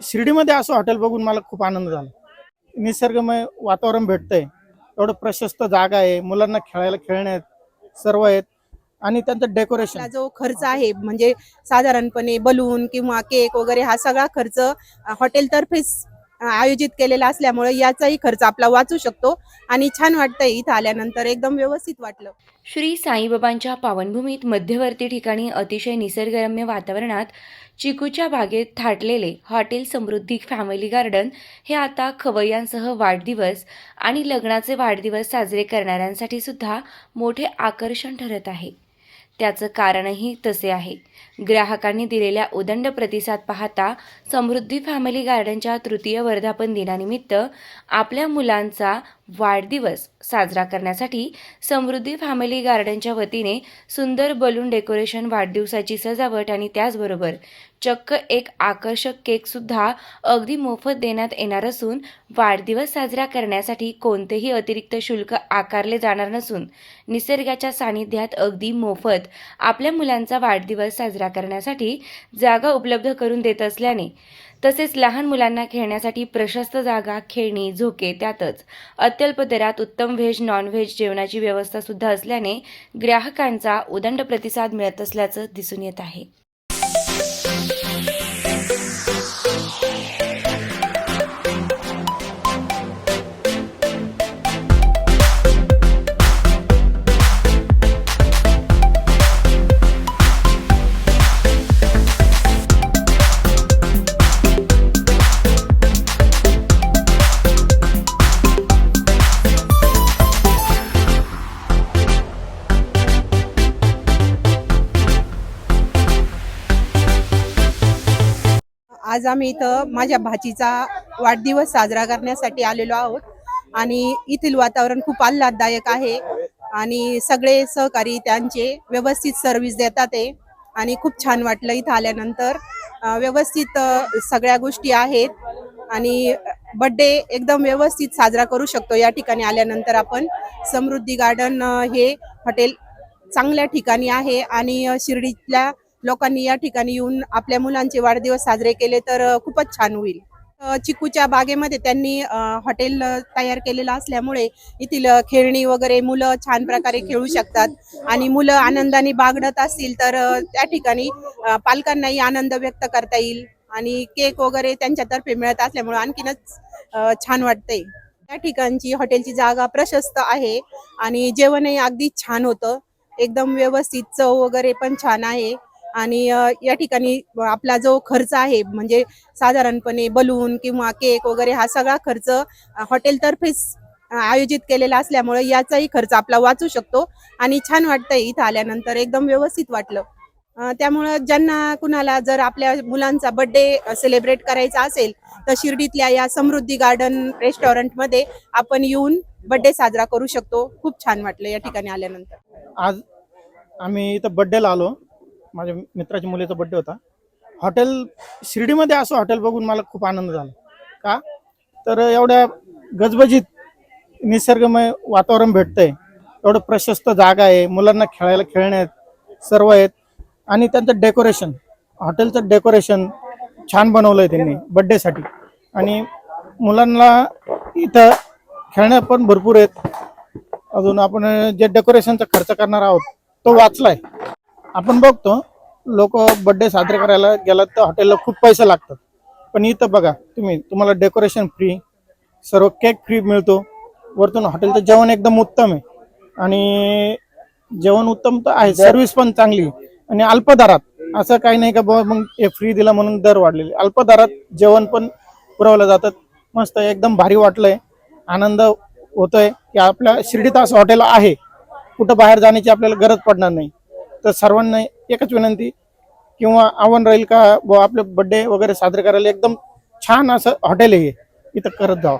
शिर्डीमध्ये असं हॉटेल बघून मला खूप आनंद झाला. निसर्गमय वातावरण भेटतंय. एवढं प्रशस्त जागा आहे. मुलांना खेळायला खेळणे आहेत. सर्व आहेत. आणि त्यांचं डेकोरेशन जो खर्च आहे म्हणजे साधारणपणे बलून किंवा केक वगैरे हा सगळा खर्च हॉटेलतर्फेच आयोजित केलेला असल्यामुळे याचाही खर्च आपला वाचू शकतो आणि छान वाटतंय इथं आल्यानंतर एकदम व्यवस्थित वाटलं. श्री साईबाबांच्या पावनभूमीत मध्यवर्ती ठिकाणी अतिशय निसर्गरम्य वातावरणात चिकूच्या बागेत थाटलेले हॉटेल समृद्धी फॅमिली गार्डन हे आता खवय्यांसह वाढदिवस आणि लग्नाचे वाढदिवस साजरे करणाऱ्यांसाठी सुद्धा मोठे आकर्षण ठरत आहे. त्याचं कारणही तसे आहे. ग्राहकांनी दिलेल्या उदंड प्रतिसाद पाहता समृद्धी फॅमिली गार्डनच्या तृतीय वर्धापन दिनानिमित्त आपल्या मुलांचा वाढदिवस साजरा करण्यासाठी समृद्धी फॅमिली गार्डनच्या वतीने सुंदर बलून डेकोरेशन वाढदिवसाची सजावट आणि त्याचबरोबर चक्क एक आकर्षक केकसुद्धा अगदी मोफत देण्यात येणार असून वाढदिवस साजरा करण्यासाठी कोणतेही अतिरिक्त शुल्क आकारले जाणार नसून निसर्गाच्या सानिध्यात अगदी मोफत आपल्या मुलांचा वाढदिवस साजरा करण्यासाठी जागा उपलब्ध करून देत असल्याने तसेच लहान मुलांना खेळण्यासाठी प्रशस्त जागा खेळणी झोके त्यातच अत्यल्प दरात उत्तम व्हेज नॉनव्हेज जेवणाची व्यवस्था सुद्धा असल्याने ग्राहकांचा उदंड प्रतिसाद मिळत असल्याचं दिसून येत आहे. आज आम्ही इथं माझ्या भाचीचा वाढदिवस साजरा करण्यासाठी आलेलो आहोत. आणि येथील वातावरण खूप आल्हाददायक आहे. आणि सगळे सहकारी त्यांचे व्यवस्थित सर्व्हिस देतात ते आणि खूप छान वाटलं इथं आल्यानंतर. व्यवस्थित सगळ्या गोष्टी आहेत. आणि बड्डे एकदम व्यवस्थित साजरा करू शकतो. या ठिकाणी आल्यानंतर आपण समृद्धी गार्डन हे हॉटेल चांगल्या ठिकाणी आहे. आणि शिर्डीतल्या लोकांनी या ठिकाणी येऊन आपल्या मुलांचे वाढदिवस साजरे केले तर खूपच छान होईल. चिकूच्या बागेमध्ये त्यांनी हॉटेल तयार केलेलं असल्यामुळे येथील खेळणी वगैरे मुलं छान प्रकारे खेळू शकतात. आणि मुलं आनंदाने बागडत असतील तर त्या ठिकाणी पालकांनाही आनंद व्यक्त करता येईल. आणि केक वगैरे त्यांच्यातर्फे मिळत असल्यामुळे आणखीनच छान वाटते त्या ठिकाणची हॉटेलची जागा प्रशस्त आहे आणि जेवणही अगदी छान होतं. एकदम व्यवस्थित चव वगैरे पण छान आहे. आणि या ठिकाणी आपला जो खर्च आहे म्हणजे साधारणपणे बलून किंवा केक वगैरे हा सगळा खर्च हॉटेलतर्फेच आयोजित केलेला असल्यामुळे याचाही खर्च आपला वाचू शकतो आणि छान वाटतंय इथं आल्यानंतर एकदम व्यवस्थित वाटलं. त्यामुळं ज्यांना कुणाला जर आपल्या मुलांचा बर्थडे सेलिब्रेट करायचा असेल तर शिर्डीतल्या या समृद्धी गार्डन रेस्टॉरंटमध्ये आपण येऊन बर्थडे साजरा करू शकतो. खूप छान वाटलं या ठिकाणी आल्यानंतर. आज आम्ही इथं बड्डेला आलो. माझ्या मित्राच्या मुलीचा बड्डे होता. हॉटेल शिर्डीमध्ये असं हॉटेल बघून मला खूप आनंद झाला. का? तर एवढ्या गजबजीत निसर्गमय वातावरण भेटतंय. एवढं प्रशस्त जागा आहे. मुलांना खेळायला खेळणे आहेत सर्व आहेत. आणि त्यांचं डेकोरेशन हॉटेलचं डेकोरेशन छान बनवलं आहे त्यांनी बड्डेसाठी आणि मुलांना इथं खेळण्या पण भरपूर आहेत. अजून आपण जे डेकोरेशनचा खर्च करणार आहोत तो वाचलाय. आपण बघतो लोक बर्थडे साजरे करायला गेलात तर हॉटेलला खूप पैसे लागतात. पण इथं बघा तुम्ही तुम्हाला डेकोरेशन फ्री सर्व केक फ्री मिळतो. वरतून हॉटेलचं जेवण एकदम उत्तम आहे. आणि जेवण उत्तम तर आहे सर्व्हिस पण चांगली. आणि अल्प दरात असं काही नाही का बुवा मग हे फ्री दिला म्हणून दर वाढलेले. अल्प दरात जेवण पण पुरवलं जातात मस्त एकदम भारी वाटलंय. आनंद होतोय की आपल्या शिर्डीत असं हॉटेल आहे. कुठं बाहेर जाण्याची आपल्याला गरज पडणार नाही. तर सर्वांना एकच विनंती किंवा आव्हान राहील का आपले बड्डे वगैरे साजरे करायला एकदम छान असं हॉटेल आहे इथं करत जावं.